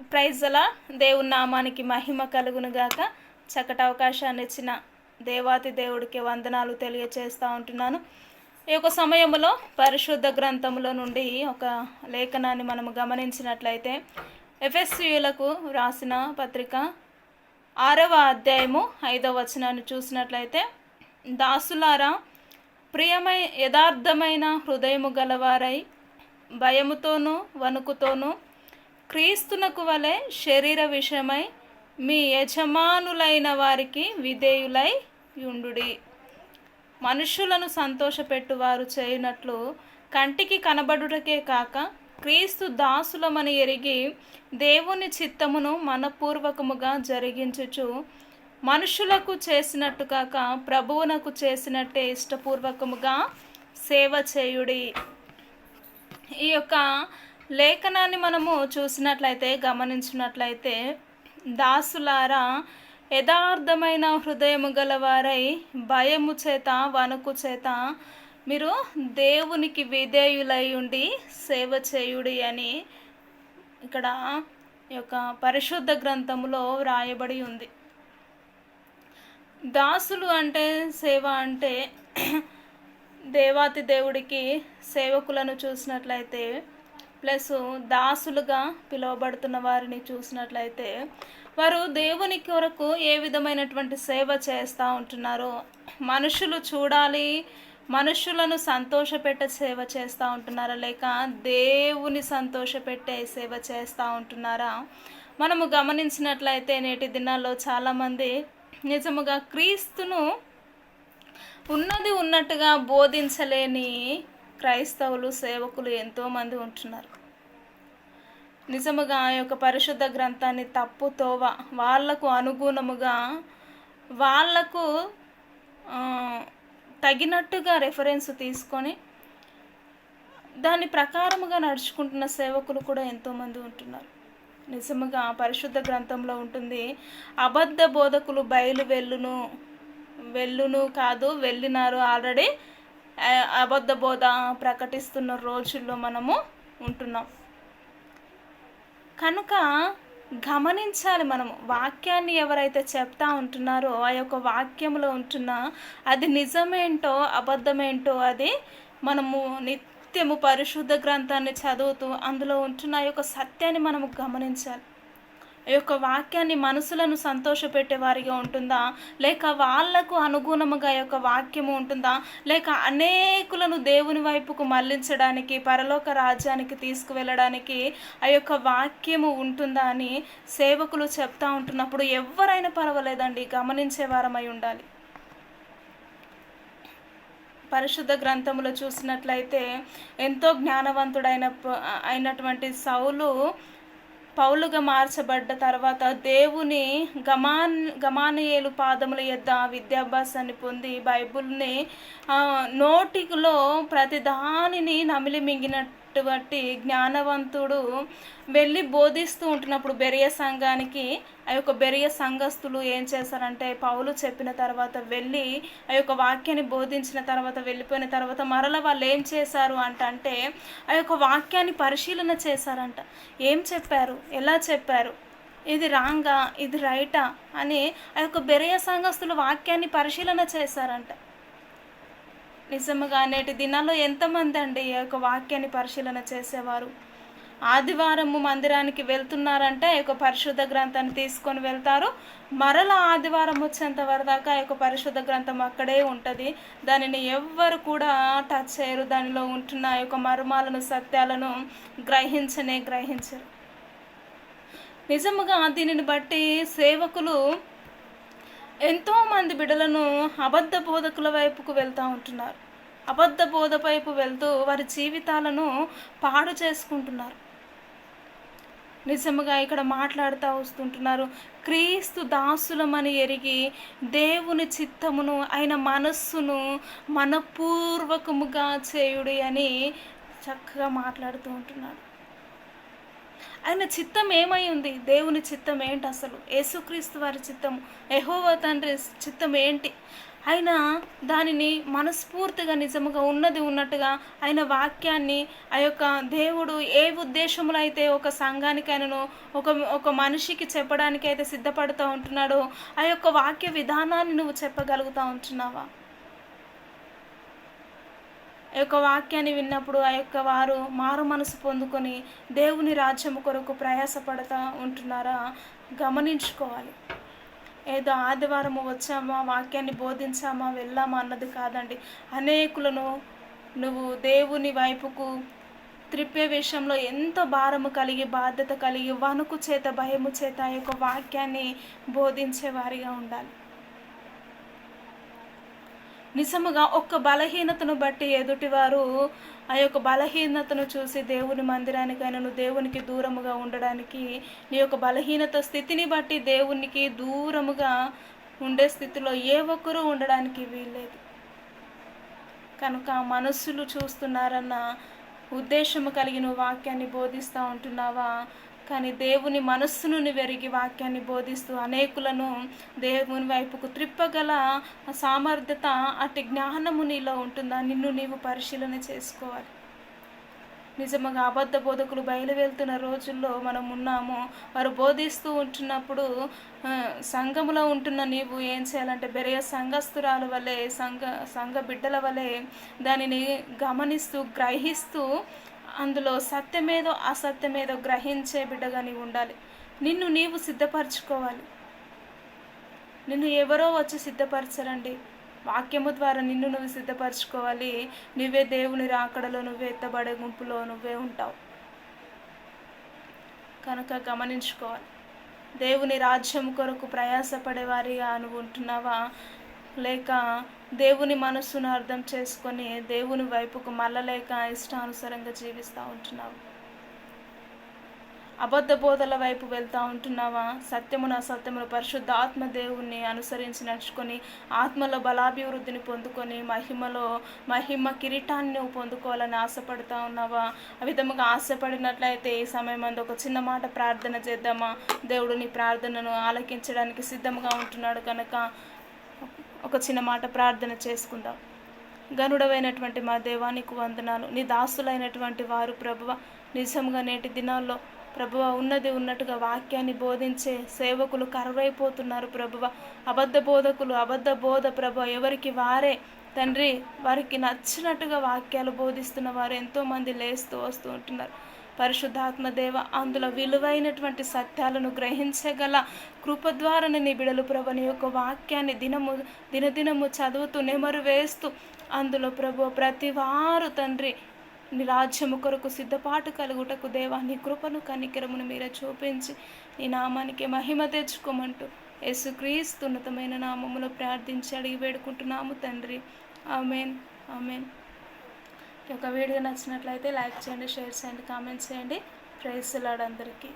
ప్రైజ్లా దేవుని నామానికి మహిమ కలుగును గాక చక్కటి అవకాశాన్ని ఇచ్చిన దేవాతి దేవుడికి వందనాలు తెలియచేస్తూ ఉంటున్నాను. ఈ యొక్క సమయంలో పరిశుద్ధ గ్రంథములో నుండి ఒక లేఖనాన్ని మనము గమనించినట్లయితే ఎఫ్ఎస్యులకు రాసిన పత్రిక ఆరవ అధ్యాయము ఐదవ వచనాన్ని చూసినట్లయితే దాసులారా ప్రియమై యథార్థమైన హృదయము గలవారై భయముతోనూ వణుకుతోనూ క్రీస్తునకు వలె శరీర విషయమై మీ యజమానులైన వారికి విధేయులై యుండుడి మనుషులను సంతోషపెట్టువారు చేయునట్లు కంటికి కనబడుటకే కాక క్రీస్తు దాసులమని ఎరిగి దేవుని చిత్తమును మనపూర్వకముగా జరిగించుచు మనుషులకు చేసినట్టు కాక ప్రభువునకు చేసినట్టే ఇష్టపూర్వకముగా సేవ చేయుడి. ఈ యొక్క లేఖనాన్ని మనము చూసినట్లయితే గమనించినట్లయితే దాసులారా యథార్థమైన హృదయము గలవారై భయము చేత వణుకు చేత మీరు దేవునికి విధేయులై ఉండి సేవ చేయుడి అని ఇక్కడ యొక్క పరిశుద్ధ గ్రంథములో వ్రాయబడి ఉంది. దాసులు అంటే సేవ అంటే దేవాతి దేవుడికి సేవకులను చూసినట్లయితే ప్లస్ దాసులుగా పిలువబడుతున్న వారిని చూసినట్లయితే వారు దేవుని కొరకు ఏ విధమైనటువంటి సేవ చేస్తూ ఉంటున్నారో మనుషులు చూడాలి మనుషులను సంతోషపెట్టే సేవ చేస్తూ ఉంటున్నారా లేక దేవుని సంతోషపెట్టే సేవ చేస్తూ ఉంటున్నారా? మనము గమనించినట్లయితే నేటి దినాల్లో చాలామంది నిజముగా క్రీస్తును ఉన్నది ఉన్నట్టుగా బోధించలేని క్రైస్తవులు సేవకులు ఎంతోమంది ఉంటున్నారు. నిజముగా ఆ యొక్క పరిశుద్ధ గ్రంథాన్ని తప్పుతోవ వాళ్ళకు అనుగుణముగా వాళ్ళకు తగినట్టుగా రెఫరెన్స్ తీసుకొని దాని ప్రకారముగా నడుచుకుంటున్న సేవకులు కూడా ఎంతోమంది ఉంటున్నారు. నిజముగా పరిశుద్ధ గ్రంథంలో ఉంటుంది అబద్ధ బోధకులు బయలు వెళ్ళును వెళ్ళును కాదు వెళ్ళినారు ఆల్రెడీ అబద్ధ బోధ ప్రకటిస్తున్న రోజుల్లో మనము ఉంటున్నాం. కనుక గమనించాలి మనము వాక్యాన్ని ఎవరైతే చెప్తా ఉంటున్నారో ఆ యొక్క వాక్యంలో ఉంటున్న అది నిజమేంటో అబద్ధమేంటో అది మనము నిత్యము పరిశుద్ధ గ్రంథాన్ని చదువుతూ అందులో ఉంటున్న యొక్క సత్యాన్ని మనము గమనించాలి. యొక్క వాక్యాన్ని మనసులను సంతోషపెట్టే వారిగా ఉంటుందా? లేక వాళ్ళకు అనుగుణముగా యొక్క వాక్యము ఉంటుందా? లేక అనేకులను దేవుని వైపుకు మళ్ళించడానికి పరలోక రాజ్యానికి తీసుకువెళ్ళడానికి ఆ యొక్క వాక్యము ఉంటుందా అని సేవకులు చెప్తా ఉంటున్నప్పుడు ఎవరైనా పర్వాలేదండి గమనించే వారమై ఉండాలి. పరిశుద్ధ గ్రంథములో చూసినట్లయితే ఎంతో జ్ఞానవంతుడైన అయినటువంటి సౌలు పౌలుగా మార్చబడ్డ తర్వాత దేవుని గమాన్ గమానయేలు పాదముల యొద్ద విద్యాభ్యాసాన్ని పొంది బైబుల్ని నోటిలో ప్రతి దానిని నమిలి అటువంటి జ్ఞానవంతుడు వెళ్ళి బోధిస్తూ ఉంటున్నప్పుడు బెరియ సంఘానికి ఆ యొక్క బెరియ సంఘస్థులు ఏం చేశారంటే పౌలు చెప్పిన తర్వాత వెళ్ళి ఆ యొక్క వాక్యాన్ని బోధించిన తర్వాత వెళ్ళిపోయిన తర్వాత మరల వాళ్ళు ఏం చేశారు అంట అంటే ఆ యొక్క వాక్యాన్ని పరిశీలన చేశారంట. ఏం చెప్పారు? ఎలా చెప్పారు? ఇది రాంగా? ఇది రైటా? అని ఆ యొక్క బెరయ సంఘస్థులు వాక్యాన్ని పరిశీలన చేశారంట. నిజముగా నేటి దినాల్లో ఎంతమంది అండి ఈ యొక్క వాక్యాన్ని పరిశీలన చేసేవారు? ఆదివారము మందిరానికి వెళ్తున్నారంటే ఈ యొక్క పరిశుద్ధ గ్రంథాన్ని తీసుకొని వెళ్తారు. మరల ఆదివారం వచ్చేంత వరదాకా ఈ యొక్క పరిశుద్ధ గ్రంథం అక్కడే ఉంటుంది. దానిని ఎవ్వరు కూడా టచ్ చేయరు. దానిలో ఉంటున్న ఈ యొక్క మర్మాలను సత్యాలను గ్రహించనే గ్రహించరు. నిజముగా దీనిని బట్టి సేవకులు ఎంతోమంది బిడలను అబద్ధ బోధకుల వైపుకు వెళ్తూ ఉంటున్నారు. అబద్ధ బోధ వైపు వెళ్తూ వారి జీవితాలను పాడు చేసుకుంటున్నారు. నిజముగా ఇక్కడ మాట్లాడుతూ వస్తుంటున్నారు క్రీస్తు దాసులమని ఎరిగి దేవుని చిత్తమును ఆయన మనస్సును మనపూర్వకముగా చేయుడి అని చక్కగా మాట్లాడుతూ ఉంటున్నాడు. ఆయన చిత్తం ఏమై ఉంది? దేవుని చిత్తం ఏంటి అసలు? యేసుక్రీస్తు వారి చిత్తం ఎహోవ తండ్రి చిత్తం ఏంటి? ఆయన దానిని మనస్ఫూర్తిగా నిజముగా ఉన్నది ఉన్నట్టుగా ఆయన వాక్యాన్ని ఆ యొక్క దేవుడు ఏ ఉద్దేశంలో అయితే ఒక సంఘానికైనాను ఒక ఒక మనిషికి చెప్పడానికి అయితే సిద్ధపడుతూ ఉంటున్నాడో ఆ యొక్క వాక్య విధానాన్ని నువ్వు చెప్పగలుగుతూ ఉంటున్నావా? ఆ యొక్క వాక్యాన్ని విన్నప్పుడు ఆ యొక్క వారు మారు మనసు పొందుకొని దేవుని రాజ్యము కొరకు ప్రయాసపడతా ఉంటున్నారా? గమనించుకోవాలి. ఏదో ఆదివారము వచ్చామా వాక్యాన్ని బోధించామా వెళ్ళామా అన్నది కాదండి. అనేకులను నువ్వు దేవుని వైపుకు త్రిప్పే విషయంలో ఎంతో భారము కలిగి బాధ్యత కలిగి వణుకు చేత భయము చేత యొక్క వాక్యాన్ని బోధించేవారిగా ఉండాలి. నిజముగా ఒక్క బలహీనతను బట్టి ఎదుటివారు ఆ యొక్క బలహీనతను చూసి దేవుని మందిరానికైనా దేవునికి దూరముగా ఉండడానికి నీ యొక్క బలహీనత స్థితిని బట్టి దేవునికి దూరముగా ఉండే స్థితిలో ఏ ఒక్కరూ ఉండడానికి వీల్లేదు. కనుక మనస్సులు చూస్తున్నారన్న ఉద్దేశము కలిగిన వాక్యాన్ని బోధిస్తూ ఉంటున్నావా? కానీ దేవుని మనస్సును వెరిగి వాక్యాన్ని బోధిస్తూ అనేకులను దేవుని వైపుకు త్రిప్పగల సామర్థ్యత అటు జ్ఞానము నీలో ఉంటుందా? నిన్ను నీవు పరిశీలన చేసుకోవాలి. నిజంగా అబద్ధ బోధకులు బయలు వెళ్తున్న రోజుల్లో మనం ఉన్నాము. వారు బోధిస్తూ ఉంటున్నప్పుడు సంఘములో ఉంటున్న నీవు ఏం చేయాలంటే బెరయ సంఘస్థురాల వలె సంఘ సంఘ బిడ్డల వలె దానిని గమనిస్తూ గ్రహిస్తూ అందులో సత్యమేదో అసత్యమేదో గ్రహించే బిడ్డగా నీవు ఉండాలి. నిన్ను నీవు సిద్ధపరచుకోవాలి. నిన్ను ఎవరో వచ్చి సిద్ధపరచరండి. వాక్యము ద్వారా నిన్ను నువ్వు సిద్ధపరచుకోవాలి. నువ్వే దేవుని రాకడలో నువ్వే ఎత్తబడే గుంపులో నువ్వే ఉంటావు. కనుక గమనించుకోవాలి. దేవుని రాజ్యం కొరకు ప్రయాసపడే వారిగా నువ్వు ఉంటున్నావా? లేక దేవుని మనస్సును అర్థం చేసుకొని దేవుని వైపుకు మళ్ళలేక ఇష్టానుసారంగా జీవిస్తూ ఉంటున్నావు. అబద్ధ బోధల వైపు వెళ్తూ ఉంటున్నావా? సత్యమున అసత్యమును పరిశుద్ధ ఆత్మ దేవుణ్ణి అనుసరించి నడుచుకొని ఆత్మలో బలాభివృద్ధిని పొందుకొని మహిమలో మహిమ కిరీటాన్ని పొందుకోవాలని ఆశపడుతూ ఉన్నావా? ఆ విధముగా ఆశపడినట్లయితే ఈ సమయం అందు ఒక చిన్న మాట ప్రార్థన చేద్దామా? దేవుడు నీ ప్రార్థనను ఆలకించడానికి సిద్ధంగా ఉంటున్నాడు కనుక ఒక చిన్న మాట ప్రార్థన చేసుకుందాం. గనుడవైనటువంటి మా దేవానికి వందనాలు. నీ దాసులైనటువంటి వారు ప్రభువ నిజంగా నేటి దినాల్లో ప్రభువ ఉన్నది ఉన్నట్టుగా వాక్యాన్ని బోధించే సేవకులు కరువైపోతున్నారు ప్రభువ. అబద్ధ బోధకులు అబద్ధ బోధ ప్రభు ఎవరికి వారే? తండ్రి వారికి నచ్చినట్టుగా వాక్యాలు బోధిస్తున్న వారు ఎంతోమంది లేస్తూ వస్తూ ఉంటున్నారు. పరిశుద్ధాత్మదేవ అందులో విలువైనటువంటి సత్యాలను గ్రహించగల కృప ద్వారా నీ బిడలు ప్రభు నీ యొక్క వాక్యాన్ని దినము దినదినము చదువుతూ నెమరు వేస్తూ అందులో ప్రభు ప్రతి వారు తండ్రి నీ రాజ్యము కొరకు సిద్ధపాటు కలుగుటకు దేవా నీ కృపను కనికరమును మీరే చూపించి నీ నామానికి మహిమ తెచ్చుకోమంటూ యేసుక్రీస్తు ఉన్నతమైన నామములో ప్రార్థించి అడిగి వేడుకుంటున్నాము తండ్రి. ఆమెన్. ఆమెన్. ఈ యొక్క వీడియో నచ్చినట్లయితే లైక్ చేయండి షేర్ చేయండి కామెంట్స్ చేయండి. ప్రైజ్ అందరికీ.